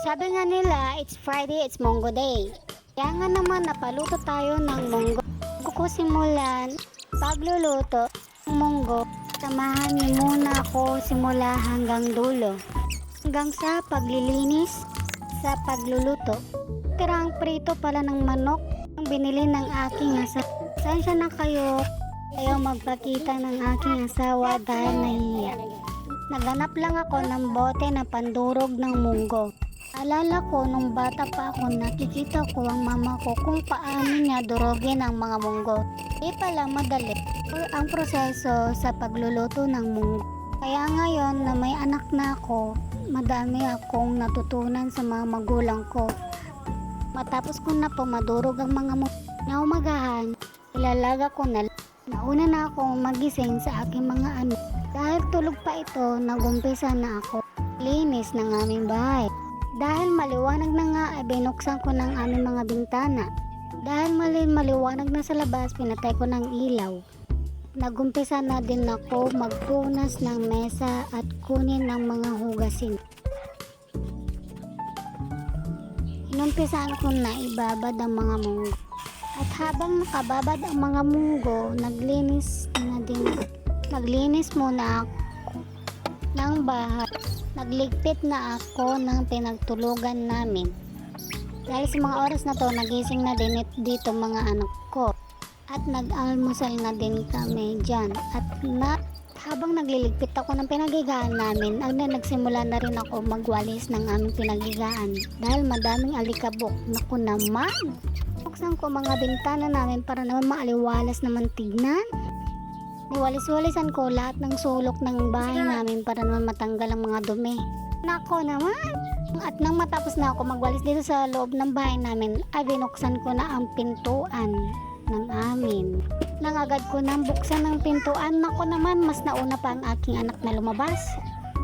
Sabi nga nila, it's Friday, it's Mongo Day. Kaya nga naman napaluto tayo ng munggo. Bago ko simulan pagluluto ng munggo, samahan niyo muna ako simula hanggang dulo. Hanggang sa paglilinis, sa pagluluto. Tirang prito pala ng manok ang binili ng aking asawa. Saan siya na kayo? Ayaw magpakita ng aking asawa dahil nahiya. Naganap lang ako ng bote na pandurog ng munggo. Alala ko nung bata pa ako nakikita ko ang mama ko kung paano niya durogin ang mga munggo. Di pala madali ang proseso sa pagluluto ng munggo. Kaya ngayon na may anak na ako, madami akong natutunan sa mga magulang ko. Matapos ko na po madurog ang mga munggo na umagahan, ilalaga ko na Nauna na akong magising sa aking mga anak. Dahil tulog pa ito, nagumpisa na ako. Linis ng aming bahay. Dahil maliwanag na nga ay binuksan ko ng aming mga bintana. Dahil mali maliwanag na sa labas, pinatay ko ng ilaw. Nagumpisa na din ako magpunas ng mesa at kunin ng mga hugasin. Inumpisaan ko na ibabad ang mga munggo. At habang nakababad ang mga munggo, naglinis na din. Naglinis muna ako ng bahay. Nagligpit na ako ng pinagtulugan namin. Dahil sa mga oras na to, nagising na din it- dito mga anak ko. At nag-almusal na din kami dyan. At na, habang nagliligpit ako ng pinagigaan namin, ay na nagsimula na rin ako magwalis ng aming pinagigaan. Dahil madaming alikabok. Naku naman! Buksan ko mga bintana namin para naman maaliwalas naman tignan. Niwalis-walisan ko lahat ng sulok ng bahay namin para naman matanggal ang mga dumi. Nako naman! At nang matapos na ako magwalis dito sa loob ng bahay namin, ay binuksan ko na ang pintuan ng amin. Nang agad ko nang buksan ng pintuan, nako naman, mas nauna pa ang aking anak na lumabas.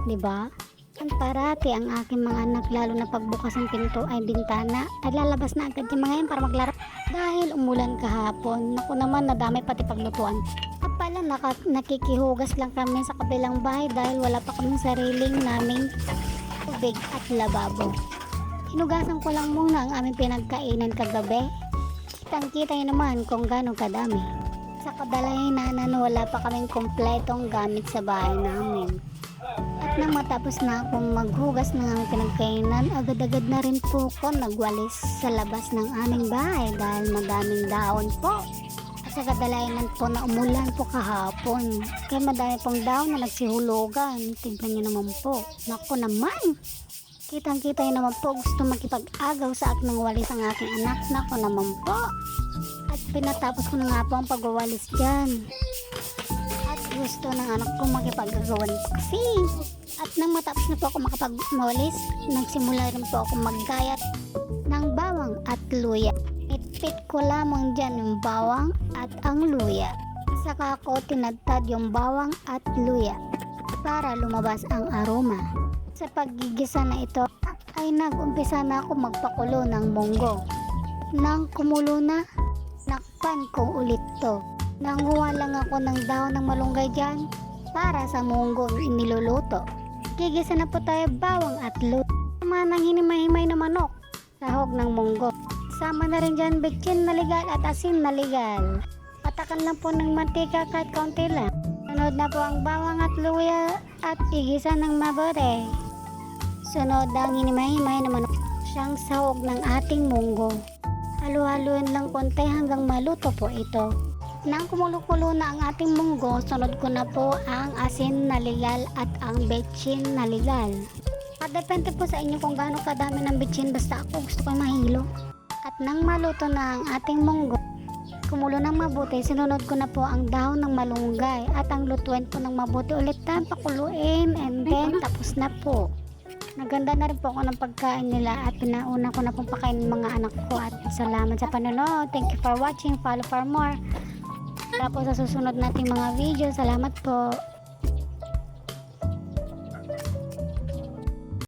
'Di ba? Ang parati ang aking mga anak lalo na pagbukas ng pinto ay bintana ay lalabas na agad yung mga yan para maglaro dahil umulan kahapon naku naman nadamay pati paglutuan. At pala naka, nakikihugas lang kami sa kabilang bahay dahil wala pa kaming sariling naming tubig at lababo. Hinugasan ko lang muna ang aming pinagkainan kagabi. Kitang kita naman kung gano'ng kadami. Sa kadalahinan wala pa kaming kompletong gamit sa bahay namin nang matapos na akong maghugas ng aming pinagkainan, agad-agad na rin po ko nagwalis sa labas ng aming bahay dahil madaming daon po. At sa kadalayanan po na umulan po kahapon. Kaya madami pong daon na nagsihulugan. Tignan niyo naman po. Naku naman! Kitang-kita niyo naman po gusto makipag-agaw sa akin ng walis ang aking anak. Naku naman po! At pinatapos ko na nga po ang pagwawalis dyan at gusto ng anak ko makipagagawan kasi at nang matapos na po ako makapagmawalis nagsimula rin po ako maggayat ng bawang at luya. Itpit ko lamang dyan yung bawang at ang luya. Saka ko tinadtad yung bawang at luya para lumabas ang aroma. Sa paggigisa na ito ay nagumpisa na ako magpakulo ng munggo. Nang kumulo na nakpan ko ulit to. Nanguha lang ako ng daon ng malunggay dyan para sa munggong iniluluto. Gigisa na po tayo bawang at luto. Sama ng hinimay-himay na manok, sahog ng munggo. Sama na rin dyan bitchin na legal at asin na legal. Patakan lang po ng mantika kahit kaunti lang. Sunod na po ang bawang at luya at igisa ng mabuti. Sunod ang hinimay-himay na manok, siyang sahog ng ating munggo. Halu-haluin lang konti hanggang maluto po ito. Nang kumulo-kulo na ang ating munggo, sunod ko na po ang asin na legal at ang betchin na legal. At depende po sa inyo kung gaano kadami ng betchin basta ako gusto ko mahilo. At nang maluto na ang ating munggo, kumulo ng mabuti, sinunod ko na po ang dahon ng malunggay at ang lutuin po ng mabuti ulit na pakuluin and then tapos na po. Naganda na rin po ako ng pagkain nila at pinauna ko na pong pakain ng mga anak ko at salamat sa panonood. Thank you for watching. Follow for more. Para po sa susunod nating mga video. Salamat po.